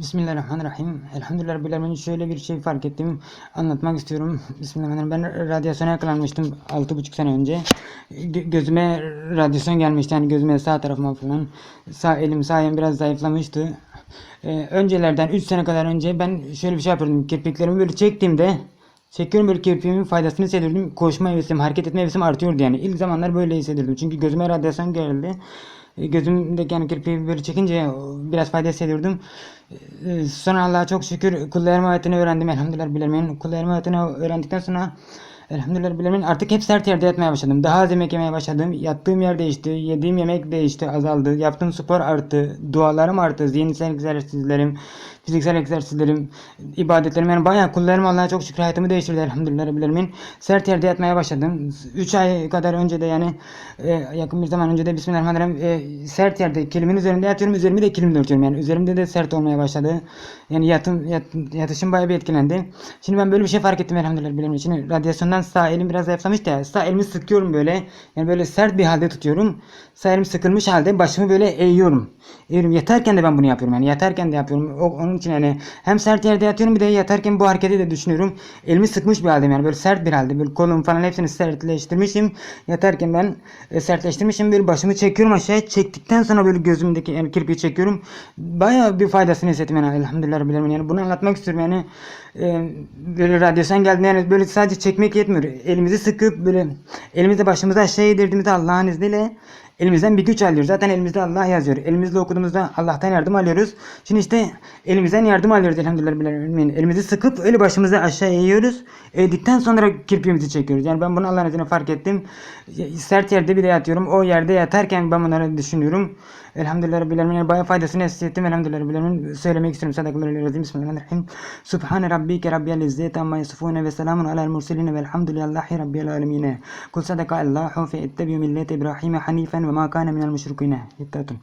Bismillahirrahmanirrahim. Elhamdülillah Rabbil Alemin. Şöyle bir şey fark ettim. Anlatmak istiyorum. Bismillahirrahmanirrahim. Ben radyasyona yakalanmıştım 6,5 sene önce. Gö- gözüme radyasyon gelmişti. Yani gözüme sağ tarafıma falan. Sağ elim sağ ayağım biraz zayıflamıştı. Ee, öncelerden 3 sene kadar önce ben şöyle bir şey yapıyordum. Kirpiklerimi böyle çektiğimde Çekiyorum böyle kirpiğimin faydasını hissediyordum. Koşma hevesim, hareket etme hevesim artıyordu yani. İlk zamanlar böyle hissediyordum. Çünkü gözüme radyasyon geldi. E, Gözümdeki yani kirpiği böyle çekince biraz fayda hissediyordum. E, Sonra Allah'a çok şükür kullarım ayetini öğrendim. Elhamdülillah bilemeyin. Kullarım ayetini öğrendikten sonra Elhamdülillah bilemeyin. Artık hep sert yerde yatmaya başladım. Daha az yemek yemeye başladım. Yattığım yer değişti. Yediğim yemek değişti, azaldı. Yaptığım spor arttı. Dualarım arttı. Zihinsel egzersizlerim, fiziksel egzersizlerim, ibadetlerim. Yani bayağı kullarım Allah'a çok şükür hayatımı değiştirdi. Elhamdülillah bilemeyin. Sert yerde yatmaya başladım. 3 ay kadar önce de yani e, yakın bir zaman önce de Bismillahirrahmanirrahim e, sert yerde kilimin üzerinde yatıyorum. Üzerimi de kilimle örtüyorum. Yani üzerimde de sert olmaya başladı. Yani yatım, yat, yatışım bayağı bir etkilendi. Şimdi ben böyle bir şey fark ettim elhamdülillah bilemeyin. Şimdi radyasyondan sağ elim biraz zayıflamıştı ya. Sağ elimi sıkıyorum böyle. Yani böyle sert bir halde tutuyorum. Sağ elim sıkılmış halde başımı böyle eğiyorum. Eğiyorum. Yatarken de ben bunu yapıyorum. Yani yatarken de yapıyorum. O, onun için yani hem sert yerde yatıyorum bir de yatarken bu hareketi de düşünüyorum. Elimi sıkmış bir haldeyim yani böyle sert bir halde. Böyle kolum falan hepsini sertleştirmişim. Yatarken ben e, sertleştirmişim. Böyle başımı çekiyorum aşağıya. Çektikten sonra böyle gözümdeki yani kirpiği çekiyorum. Bayağı bir faydasını hissettim yani elhamdülillah alemin. Yani bunu anlatmak istiyorum yani. E, böyle radyasyon geldi yani böyle sadece çekmek yetmiyor. Elimizi sıkıp böyle elimizle başımızı aşağıya yedirdiğimizde Allah'ın izniyle Elimizden bir güç alıyoruz. Zaten elimizde Allah yazıyor. Elimizle okuduğumuzda Allah'tan yardım alıyoruz. Şimdi işte elimizden yardım alıyoruz elhamdülillah. Elimizi sıkıp öyle başımızı aşağı eğiyoruz. Eğdikten sonra kirpiğimizi çekiyoruz. Yani ben bunu Allah'ın izniyle fark ettim. Sert yerde bir de yatıyorum. O yerde yatarken ben bunları düşünüyorum. Elhamdülillah Rabbil Alemin. Bayağı faydasını hissettim. Elhamdülillah Rabbil. Söylemek istiyorum. Sadakallahu razim. Bismillahirrahmanirrahim. Subhane rabbike rabbiyel izzeti amma yasifune ve selamun alel murseline velhamdülillahi rabbil alemin. Kul sadaka Allahu fe ettebi'u millete İbrahim hanifen وما كان من المشركين يتقن